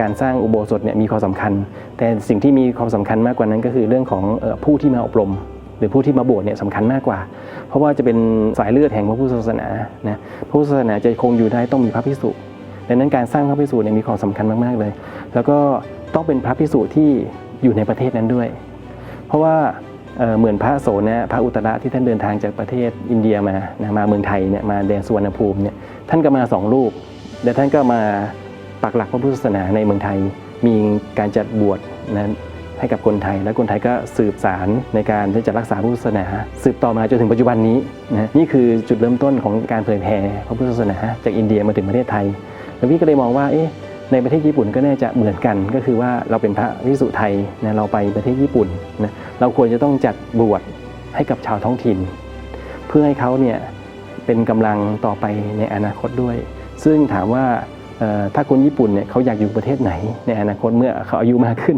การสร้างอุโบสถเนี่ยมีความสำคัญ แต่สิ่งที่มีความสำคัญมากกว่านั้นก็คือเรื่องของผู้ที่มาอบรม หรือผู้ที่มาบวชเนี่ยสำคัญมากกว่า เพราะว่าจะเป็นสายเลือดแห่งพระพุทธศาสนานะพระพุทธศาสนาจะคงอยู่ได้ต้องมีพระพิสุดังนั้นการสร้างพระพิสุเนี่ยมีความสำคัญมากๆเลย แล้วก็ต้องเป็นพระพิสุที่อยู่ในประเทศนั้นด้วย เพราะว่าเอ่อเหมือนพระโสนะพระอุตระที่ท่านเดินทางจากประเทศอินเดียมานะมาเมืองไทยเนี่ยมาแดนสุวรรณภูมิเนี่ยท่านก็มาสองรูป และท่านก็มา ปักหลักพระพุทธศาสนาในเมืองไทย มีการจัดบวชนะให้กับคนไทย และคนไทยก็สืบสารในการที่จะรักษาพุทธศาสนา สืบต่อมาจนถึงปัจจุบันนี้นะนี่คือจุดเริ่มต้นของการเผยแผ่พระพุทธศาสนา จากอินเดียมาถึงประเทศไทย แล้วพี่ก็เลยมองว่าเอ๊ะในประเทศญี่ปุ่นก็น่าจะเหมือนกัน ก็คือว่าเราเป็นพระวิสุไทยนะเราไปประเทศญี่ปุ่นนะเราควรจะต้องจัดบวชให้กับชาวท้องถิ่น เพื่อให้เขาเนี่ยเป็นกำลังต่อไปในอนาคตด้วย ซึ่งถามว่า ถ้าคนญี่ปุ่นเนี่ยเขาอยากอยู่ประเทศไหนในอนาคตเมื่อเขาอายุมากขึ้น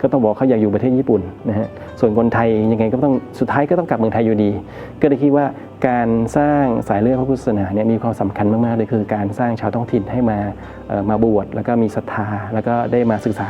ก็ต้องบอกเขาอยากอยู่ประเทศญี่ปุ่นนะฮะส่วนคนไทยยังไงก็ต้องสุดท้ายก็ต้องกลับเมืองไทยอยู่ดี ก็เลยคิดว่าการสร้างสายเลือดพระพุทธศาสนาเนี่ยมีความสำคัญมากๆเลยคือ การสร้างชาวท้องถิ่นให้มามาบวชแล้วก็มีศรัทธา แล้วก็ได้มาศึกษา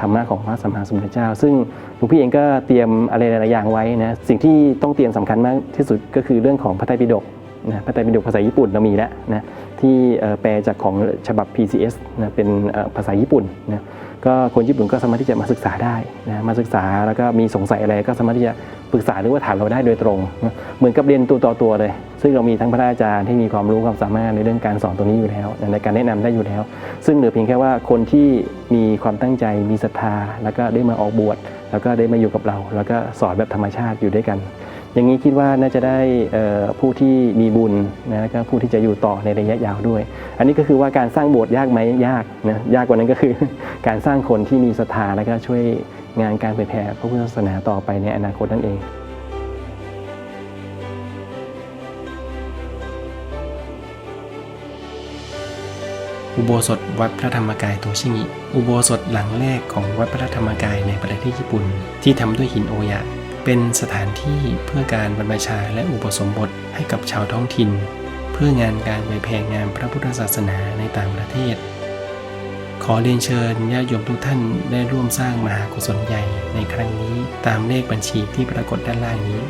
ธรรมะของพระสัมมาสัมพุทธเจ้า ซึ่งหลวงพี่เองก็เตรียมอะไรหลายอย่างไว้นะสิ่งที่ต้องเตรียมสำคัญมากที่สุดก็คือเรื่องของพระไตรปิฎก นะพระไตรปิฎกภาษาญี่ปุ่นเรามีแล้วนะที่แปลจากของฉบับ PCS นะเป็นภาษาญี่ปุ่นนะก็คนญี่ปุ่นก็สามารถที่จะมาศึกษาได้นะมาศึกษาแล้วก็มีสงสัยอะไรก็สามารถที่จะปรึกษาหรือว่าถามเราได้โดยตรงนะเหมือนกับเรียนตัวต่อตัวเลย ซึ่งเรามีทั้งพระอาจารย์ที่มีความรู้ความสามารถในเรื่องการสอนตรงนี้อยู่แล้วนะในการแนะนำได้อยู่แล้ว ซึ่งเหลือเพียงแค่ว่าคนที่มีความตั้งใจมีศรัทธาแล้วก็ได้มาออกบวชแล้วก็ได้มาอยู่กับเรา แล้วก็สอนแบบธรรมชาติอยู่ด้วยกัน อย่างนี้คิดว่าน่าจะได้ผู้ที่มีบุญนะก็ผู้ที่จะอยู่ต่อในระยะยาวด้วย อันนี้ก็คือว่าการสร้างโบสถ์ยากไหมยากนะยากกว่านั้นก็คือ การสร้างคนที่มีศรัทธาแล้วก็ช่วยงานการเผยแผ่พระพุทธศาสนาต่อไปในอนาคตนั่นเองอุโบสถวัดพระธรรมกายโตชิงิ อุโบสถหลังแรกของวัดพระธรรมกายในประเทศญี่ปุ่น ที่ทำด้วยหินโอยะ เป็นสถานที่เพื่อการบรรพชาและอุปสมบทให้กับชาวท้องถิ่น เพื่องานการเผยแพร่งานพระพุทธศาสนาในต่างประเทศ ขอเรียนเชิญญาติโยมทุกท่านได้ร่วมสร้างมหากุศลใหญ่ในครั้งนี้ตามเลขบัญชีที่ปรากฏด้านล่างนี้